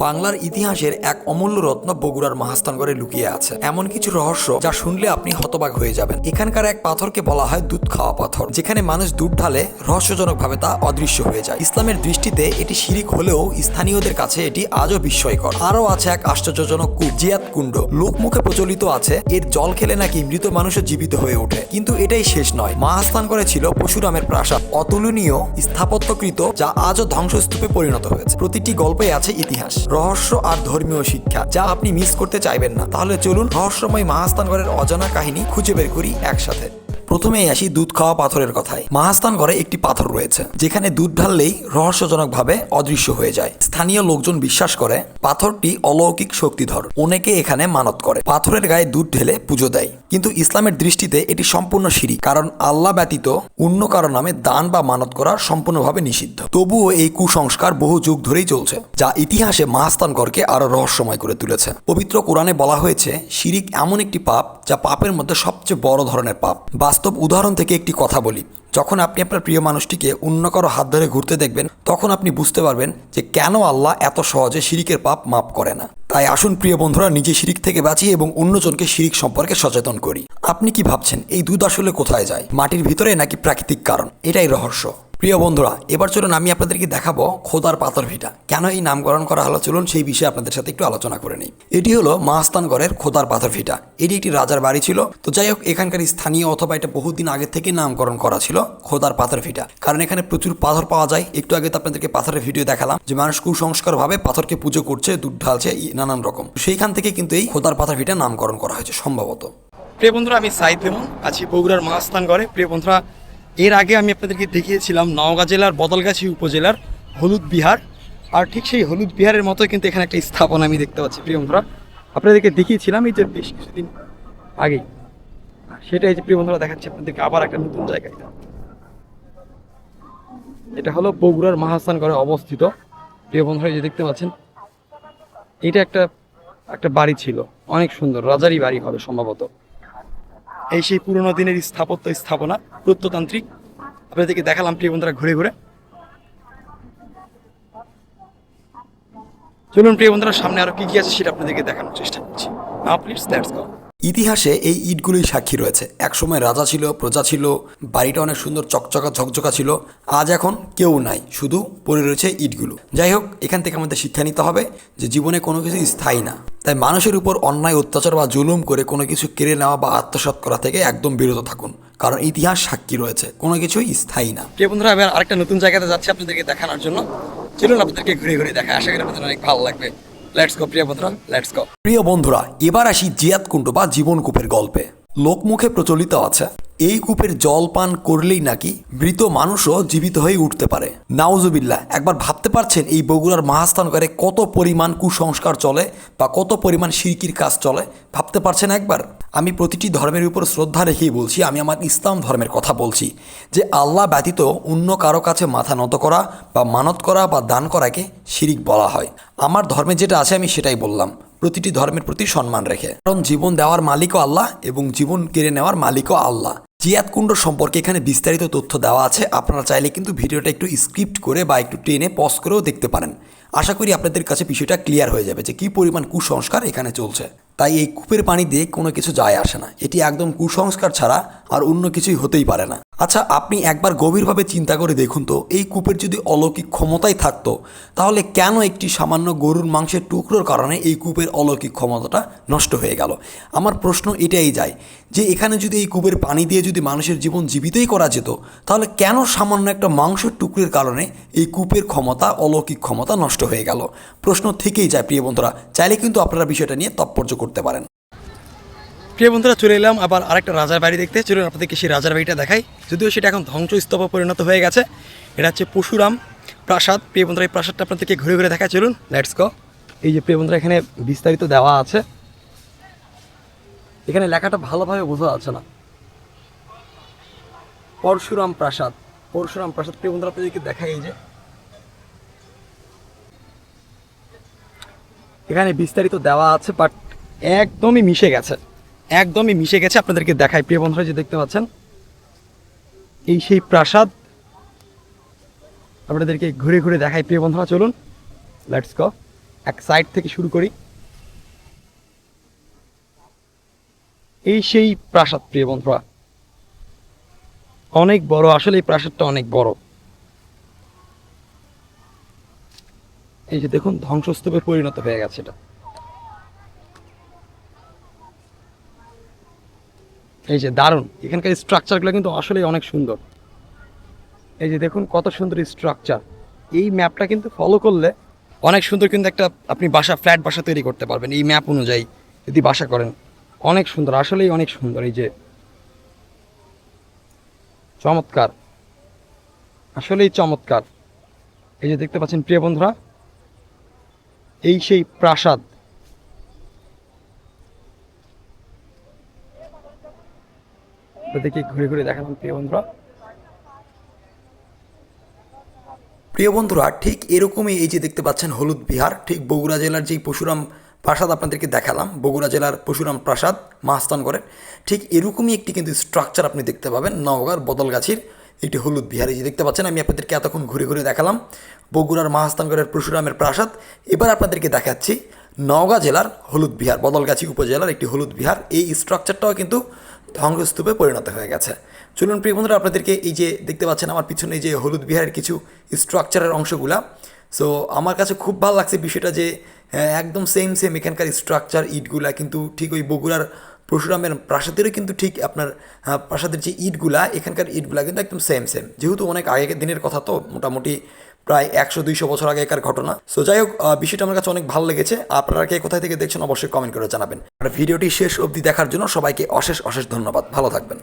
বাংলার ইতিহাসের এক অমূল্য রত্ন বগুড়ার মহাস্থানগড়ে লুকিয়ে আছে। এমন কিছু রহস্য যা শুনলে আপনি হতবাক হয়ে যাবেন। এখানকার এক পাথরকে বলা হয় দুধ খাওয়া পাথর, যেখানে মানুষ দুধ ঢালে রহস্যজনকভাবে তা অদৃশ্য হয়ে যায়। ইসলামের দৃষ্টিতে এটি শিরিক হলেও স্থানীয়দের কাছে এটি আজও বিস্ময়কর। আরও আছে এক আশ্চর্যজনক কূপ জিয়াত কুণ্ড। লোকমুখে প্রচলিত আছে, এর জল খেলে নাকি মৃত মানুষও জীবিত হয়ে ওঠে। কিন্তু এটাই শেষ নয়। মহাস্থান করে ছিল পশুরামের প্রাসাদ, অতুলনীয় স্থাপত্যকৃত, যা আজও ধ্বংসস্তূপে পরিণত হয়েছে। প্রতিটি গল্পে আছে ইতিহাস। রহস্য আর ধর্মীয় শিক্ষা, যা আপনি মিস করতে চাইবেন না। তাহলে চলুন রহস্যময় মাহাস্তানগড়ের অজানা কাহিনী খুঁজে বের করি একসাথে। প্রথমেই আসি দুধ খাওয়া পাথরের কথায়। মহাস্থানগড়ে একটি পাথর রয়েছে, যেখানে দুধ ঢাললেই রহস্যজনকভাবে অদৃশ্য হয়ে যায়। স্থানীয় লোকজন বিশ্বাস করে, পাথরটি অলৌকিক শক্তিধর। অনেকে এখানে মানত করে। পাথরের গায়ে দুধ ঢেলে পুজো দেয়। কিন্তু ইসলামের দৃষ্টিতে এটি সম্পূর্ণ সিঁড়ি, কারণ আল্লাহ ব্যতীত অন্য কারও নামে দান বা মানত করা সম্পূর্ণভাবে নিষিদ্ধ। তবুও এই কুসংস্কার বহু যুগ ধরেই চলছে, যা ইতিহাসে মহাস্থানগড়কে আরও রহস্যময় করে তুলেছে। পবিত্র কোরআনে বলা হয়েছে শিরিক এমন একটি পাপ, যা পাপের মধ্যে সবচেয়ে বড় ধরনের পাপ। বাস্তব উদাহরণ থেকে একটি কথা বলি। যখন আপনি আপনার প্রিয় মানুষটিকে অন্য কারও হাত ধরে ঘুরতে দেখবেন, তখন আপনি বুঝতে পারবেন যে কেন আল্লাহ এত সহজে শিরিকের পাপ মাপ করে না। তাই আসুন প্রিয় বন্ধুরা, নিজে শিরিক থেকে বাঁচি এবং অন্যজনকে শিরিক সম্পর্কে সচেতন করি। আপনি কি ভাবছেন, এই দুধ আসলে কোথায় যায়? মাটির ভিতরে নাকি প্রাকৃতিক কারণ? এটাই রহস্য। প্রিয় বন্ধুরা, এবার চলুন আমি আপনাদেরকে দেখাবো খোদার পাথর ভিটা। কেন এই নামকরণ করা হলো? চলুন সেই বিষয়ে আপনাদের সাথে একটু আলোচনা করে নিই। এটি হলো মহাস্থানগড়ের খোদার পাথর ভিটা। এটি একটি রাজার বাড়ি ছিল। তো যাই হোক, এখানকার স্থানীয় অথবা এটা বহুদিন আগে থেকে নামকরণ করা ছিল খোদার পাথর ভিটা। কারণ এখানে প্রচুর পাথর পাওয়া যায়। একটু আগে তো আপনাদেরকে পাথরের ভিডিও দেখালাম যে মানুষ কুসংস্কার ভাবে পাথরকে পুজো করছে, দুধ ঢালছে নানান রকম। সেইখান থেকে কিন্তু এই খোদার পাথর ভিটা নামকরণ করা হয়েছে সম্ভবত। প্রিয় বন্ধুরা, আমি সাইদ দেমন আছি বগুড়ার মহাস্থানগড়ে প্রিয় বন্ধুরা এর আগে আমি আপনাদেরকে দেখিয়েছিলাম নওগাঁ জেলার বদলগাছি উপজেলার হলুদ বিহার। আর ঠিক সেই হলুদ বিহারের মতোই কিন্তু এখানে একটা স্থাপনা আমি দেখতে পাচ্ছি, প্রিয় বন্ধুরা। আপনাদেরকে দেখিয়েছিলাম এই যে বেশ কিছুদিন আগেই। সেটাই যে প্রিয় বন্ধুরা দেখাচ্ছি আপনাদেরকে আবার একটা নতুন জায়গায়। এটা হলো বগুড়ার মহাস্থানগড়ে অবস্থিত। প্রিয় বন্ধুরা যে দেখতে পাচ্ছেন, এটা একটা একটা বাড়ি ছিল। অনেক সুন্দর, রাজারই বাড়ি হবে সম্ভবত। এই সেই পুরোনো দিনের স্থাপত্য স্থাপনা, প্রত্নতান্ত্রিক। আপনাদেরকে দেখালাম প্রিয় বন্ধুরা ঘুরে ঘুরে। চলুন প্রিয় বন্ধুরা, সামনে আরও কি কি আছে সেটা আপনাদেরকে দেখানোর চেষ্টা করছি। না প্লিজ দ্যাটস গো ইতিহাসে এই ইটগুলোই সাক্ষী রয়েছে। একসময় রাজা ছিল, প্রজা ছিল, বাড়িটা অনেক সুন্দর, চকচকা, ঝকঝকা ছিল, আজ এখন কেউ নাই, শুধু পড়ে রয়েছে ইটগুলো। যাই হোক, এখান থেকে আমাদের শিক্ষা নিতে হবে যে জীবনে কোনো কিছু স্থায়ী না। তাই মানুষের উপর অন্যায়, অত্যাচার বা জুলুম করে কোনো কিছু কেড়ে নেওয়া বা আত্মসাৎ করা থেকে একদম বিরত থাকুন, কারণ ইতিহাস সাক্ষী রয়েছে, কোনো কিছুই স্থায়ী না। প্রিয় বন্ধুরা, আমি আরেকটা নতুন জায়গাতে যাচ্ছি আপনাদেরকে দেখানোর জন্য। চলুন আপনাদেরকে ঘুরে ঘুরে দেখা আশা করি আপনাদের অনেক ভালো লাগবে। লেটস গো প্রিয় বন্ধুরা লেটস গো প্রিয় বন্ধুরা, এবার আসি জিয়াত কুণ্ড বা জীবন কূপের গল্পে। লোকমুখে প্রচলিত আছে, এই কূপের জল পান করলেই নাকি মৃত মানুষও জীবিত হয়ে উঠতে পারে। নাউজুবিল্লাহ, একবার ভাবতে পারছেন এই বগুড়ার মহাস্থানগড়ে কত পরিমাণ কুসংস্কার চলে বা কত পরিমাণ সিরকির কাজ চলে? ভাবতে পারছেন একবার? আমি প্রতিটি ধর্মের উপর শ্রদ্ধা রেখেই বলছি, আমি আমার ইসলাম ধর্মের কথা বলছি যে আল্লাহ ব্যতীত অন্য কারও কাছে মাথা নত করা বা মানত করা বা দান করাকে শিরিক বলা হয়। আমার ধর্মে যেটা আছে আমি সেটাই বললাম। প্রতিটি ধর্মের প্রতি সম্মান রেখে। কারণ জীবন দেওয়ার মালিকও আল্লাহ এবং জীবন কেড়ে নেওয়ার মালিকও আল্লাহ। জিয়াত কুণ্ড সম্পর্কে এখানে বিস্তারিত তথ্য দেওয়া আছে। আপনারা চাইলে কিন্তু ভিডিওটা একটু স্ক্রিপ্ট করে বা একটু টেনে পজ করেও দেখতে পারেন। আশা করি আপনাদের কাছে বিষয়টা ক্লিয়ার হয়ে যাবে যে কী পরিমাণ কুসংস্কার এখানে চলছে। তাই এই কূপের পানি দিয়ে কোনো কিছু যায় আসে না। এটি একদম কুসংস্কার ছাড়া আর অন্য কিছুই হতেই পারে না। আচ্ছা আপনি একবার গভীরভাবে চিন্তা করে দেখুন তো, এই কূপের যদি অলৌকিক ক্ষমতাই থাকতো, তাহলে কেন একটি সামান্য গরুর মাংসের টুকরোর কারণে এই কূপের অলৌকিক ক্ষমতাটা নষ্ট হয়ে গেল? আমার প্রশ্ন এটাই যায় যে, এখানে যদি এই কূপের পানি দিয়ে যদি মানুষের জীবন জীবিতই করা যেত, তাহলে কেন সামান্য একটা মাংসের টুকরের কারণে এই কূপের ক্ষমতা, অলৌকিক ক্ষমতা নষ্ট হয়ে গেল? প্রশ্ন থেকেই যায়, প্রিয় বন্ধুরা। চাইলে কিন্তু আপনারা বিষয়টা নিয়ে তৎপর্য করতে পারেন। প্রিয় বন্ধুরা, চলে এলাম আবার আরেকটা রাজার বাড়ি দেখতে। চলুন আপনাদেরকে সেই রাজার বাড়িটা দেখাই। যদিও সেটা এখন ধ্বংসস্তূপে পরিণত হয়ে গেছে। এটা হচ্ছে পশুরাম প্রাসাদ। প্রিয় বন্ধুরা, এই প্রাসাদটা আপনাদেরকে ঘুরে ঘুরে দেখায়। চলুন লেটস গো এই যে প্রিয় বন্ধুরা, এখানে বিস্তারিত দেওয়া আছে। এখানে লেখাটা ভালোভাবে বোঝা যাচ্ছে না। পরশুরাম প্রাসাদ। পরশুরাম প্রাসাদ, প্রিয় বন্ধুরা, আপনাদেরকে দেখাই এই যে। এখানে বিস্তারিত দেওয়া আছে বাট একদমই মিশে গেছে। একদমই মিশে গেছে আপনাদেরকে দেখাই প্রিয় বন্ধুরা যে দেখতে পাচ্ছেন, এই সেই প্রাসাদ আপনাদেরকে ঘুরে ঘুরে দেখাই প্রিয় বন্ধুরা, চলুন লেটস গো এক সাইড থেকে শুরু করি। এই সেই প্রাসাদ, প্রিয় বন্ধুরা। অনেক বড়, আসলে এই প্রাসাদটা অনেক বড়। এই যে দেখুন, ধ্বংসস্তূপে পরিণত হয়ে গেছে এটা। এই যে দারুণ। এখানকার স্ট্রাকচারগুলো কিন্তু আসলেই অনেক সুন্দর। এই যে দেখুন কত সুন্দর স্ট্রাকচার এই ম্যাপটা কিন্তু ফলো করলে অনেক সুন্দর কিন্তু একটা আপনি বাসা ফ্ল্যাট বাসা তৈরি করতে পারবেন। এই ম্যাপ অনুযায়ী যদি বাসা করেন, অনেক সুন্দর, আসলেই অনেক সুন্দর। এই যে চমৎকার। আসলেই চমৎকার। এই যে দেখতে পাচ্ছেন প্রিয় বন্ধুরা, এই সেই প্রাসাদ দেখি ঘুরে ঘুরে দেখালাম, প্রিয় বন্ধুরা। প্রিয় বন্ধুরা, ঠিক এরকমই এই যে দেখতে পাচ্ছেন হলুদ বিহার, ঠিক বগুড়া জেলার যেই পশুরাম প্রাসাদ আপনাদেরকে দেখালাম, বগুড়া জেলার পশুরাম প্রাসাদ মাহস্তানগড়ের ঠিক এরকমই একটি কিন্তু স্ট্রাকচার আপনি দেখতে পাবেন, নওগাঁর বদলগাছির একটি হলুদ বিহার। যে দেখতে পাচ্ছেন, আমি আপনাদেরকে এতক্ষণ ঘুরে ঘুরে দেখালাম বগুড়ার মাহস্তানগড়ের পশুরামের প্রাসাদ। এবার আপনাদেরকে দেখাচ্ছি নওগাঁ জেলার হলুদ বিহার, বদলগাছি উপজেলার একটি হলুদ বিহার। এই স্ট্রাকচারটাও কিন্তু ধ্বংসস্তূপে পরিণত হয়ে গেছে। চলুন প্রিয় বন্ধুরা আপনাদেরকে এই যে দেখতে পাচ্ছেন আমার পিছনে যে হলুদ বিহারের কিছু স্ট্রাকচারের অংশগুলা। সো আমার কাছে খুব ভালো লাগছে বিষয়টা যে হ্যাঁ, একদম সেম সেম এখানকার স্ট্রাকচার ইটগুলা কিন্তু ঠিক ওই বগুড়ার পরশুরামের প্রাসাদেরও কিন্তু ঠিক আপনার আহ, প্রাসাদের যে ইটগুলা এখানকার ইটগুলা কিন্তু একদম সেম সেম যেহেতু অনেক আগেকার দিনের কথা তো মোটামুটি প্রায় একশো দুইশো বছর আগেকার ঘটনা। সো যাই হোক বিষয়টা আমার কাছে অনেক ভালো লেগেছে। আপনারা কে কোথায় থেকে দেখছেন অবশ্যই কমেন্ট করে জানাবেন। আর ভিডিওটি শেষ অবধি দেখার জন্য সবাইকে অশেষ অশেষ ধন্যবাদ। ভালো থাকবেন।